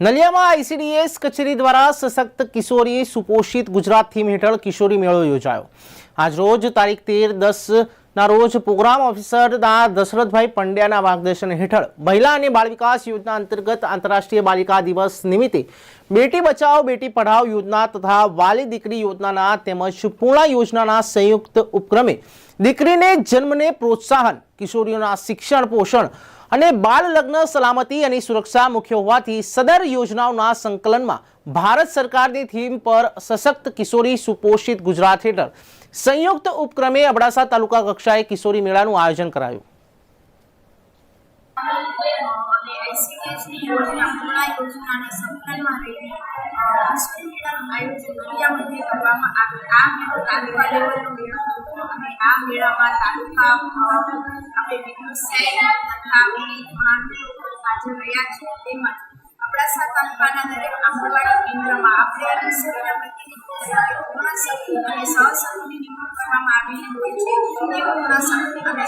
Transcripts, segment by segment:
નલિયામાં આઈસીડીએસ કચેરી દ્વારા સશક્ત કિશોરી સુપોષિત ગુજરાત થીમ હેઠળ કિશોરી મેળો યોજાયો. આજરોજ તારીખ તેર દસના રોજ પ્રોગ્રામ ઓફિસરના દશરથભાઈ પંડ્યાના માર્ગદર્શન હેઠળ મહિલા અને બાળ વિકાસ યોજના અંતર્ગત આંતરરાષ્ટ્રીય બાલિકા દિવસ નિમિત્તે બેટી બચાવો બેટી પઢાઓ યોજના તથા વાલી દીકરી યોજનાના તેમજ પૂર્ણા યોજનાના સંયુક્ત ઉપક્રમે દીકરીને જન્મને પ્રોત્સાહન, કિશોરીઓના શિક્ષણ, પોષણ અને બાળ લગ્ન સલામતી અને સુરક્ષા મુખ્ય હોવાથી સદર યોજનાઓના સંકલનમાં ભારત સરકારની થીમ પર સશક્ત કિશોરી સુપોષિત ગુજરાત હેઠળ. સંયુક્ત ઉપક્રમે અબડાસા તાલુકા કક્ષાએ કિશોરી મેળાનું આયોજન કરાયું. અને આ મેળામાં આપણે હાજર રહ્યા છે. તેમજ અબડાસા તાલુકાના દરેક આંગણવાડી કેન્દ્રમાં આપણે કિશોરીના પ્રતિનિધિ અને સહશક્તિની નિમણૂક કરવામાં આવેલી હોય છે. તે પૂર્ણ અને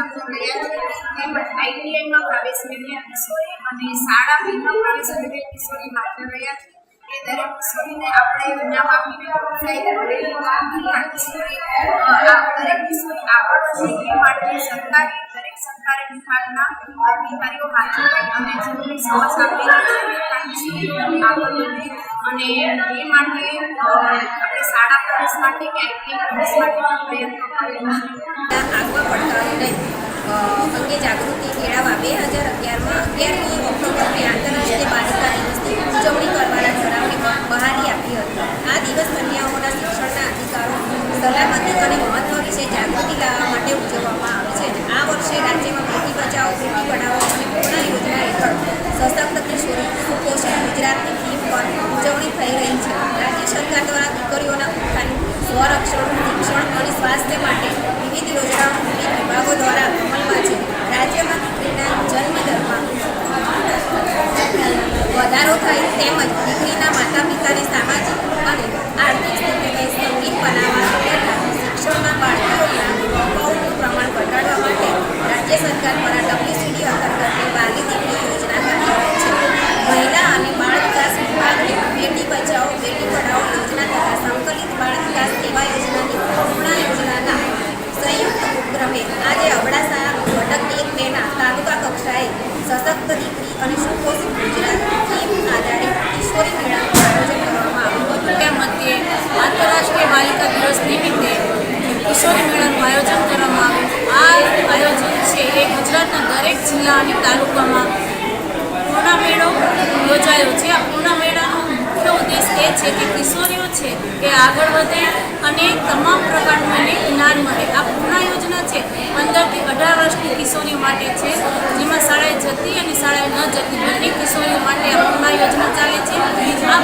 હાજર રહ્યા છે. તેમજ આઈટીઆઈમાં પ્રવેશ મેળવ્યા કિશોરી અને શાળા બિનનો પ્રવેશ મેળવેલ કિશોરી માત્ર રહ્યા છે. એ દરેક કિશોરીને આપણે નામ આપીને પ્રોત્સાહિત કિશોરી દરેક કિશોરી આગળ વધે એ માટે સરકારી, દરેક સરકારી વિભાગના અધિકારીઓ હાજર અને જરૂરી સમજ આપેલી છે આ કિશોરીઓ આગળ અને એ માટે આપણે શાળા પ્રવેશ માટે કે આઈટીઆઈ માટે પ્રયત્નો કરેલા છે અંગે જાગૃતિ કેળવવા બે હજાર અગિયારમાં અગિયારમી ઓક્ટોબરને આંતરરાષ્ટ્રીય બાલિકા દિવસની ઉજવણી કરવાના ઠરાવને બહારી આપી હતી. આ દિવસ કન્યાઓના શિક્ષણના અધિકારો, સલામતી અને મહત્વ વિશે જાગૃતિ લાવવા માટે ઉજવવામાં આવે છે. આ વર્ષે રાજ્યમાં બેટી બચાવો બેટી પઢાઓ અને પૂર્ણ યોજના હેઠળ સશક્ત કિશોરી સુપોષણ ગુજરાતની થીમ પર ઉજવણી થઈ રહી છે. રાજ્ય સરકાર દ્વારા દીકરીઓના ઉત્થાન, સ્વરક્ષણ, શિક્ષણ અને સ્વાસ્થ્ય માટે વિવિધ યોજનાઓ વિવિધ વિભાગો દ્વારા અમલમાં છે રાજ્યમાં દીકરીના જન્મદરમાં વધારો થાય તેમજ દીકરીના માતા પિતાને સામાજિક અને આર્થિક સ્થિતિને સંગીત બનાવવા તથા શિક્ષણમાં બાળકીઓના અભાવનું પ્રમાણ ઘટાડવા માટે રાજ્ય સરકાર દ્વારા ડબ્લ્યુસીડી અંતર્ગત વાલી દીકરી યોજના કાર્યરત છે મહિલા અને બાળ વિકાસ વિભાગની બેટી બચાવો બેટી પઢાઓ યોજના તથા સંકલિત બાળ વિકાસ સેવા યોજનાની પૂર્ણા યોજનાના સંયુક્ત ઉપક્રમે આજે અબડાસા ઘટક એક બેના તાલુકા કક્ષાએ સશક્ત દીકરી અને સુપોષિત ગુજરાત થીમ આધારિત કિશોરી મેળાનું આયોજન કરવામાં આવ્યું હતું જિલ્લા મધ્યે આંતરરાષ્ટ્રીય બાલિકા દિવસ નિમિત્તે કિશોરી મેળાનું આયોજન કરવામાં આવ્યું આ આયોજન છે એ ગુજરાતના દરેક જિલ્લા અને તાલુકામાં પૂર્ણા મેળો યોજાયો છે. આ પૂર્ણા મેળાનો મુખ્ય ઉદ્દેશ એ છે કે કિશોરીઓ છે એ આગળ વધે અને તમામ પ્રકારનું એને જ્ઞાન મળે. આ પૂર્ણા યોજના છે પંદરથી અઢાર વર્ષની કિશોરીઓ માટે છે. જેમાં શાળાએ જતી અને શાળાએ ન જતી બંને કિશોરીઓ માટે આ પૂર્ણા યોજના ચાલે છે. આ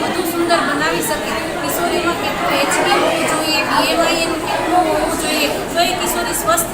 વધુ સુંદર બનાવી શકે. કિશોરીમાં કેટલું એચબી હોવું જોઈએ ડીએમઆઈએન કેટલું હોવું જોઈએ. તો એ કિશોરી સ્વસ્થ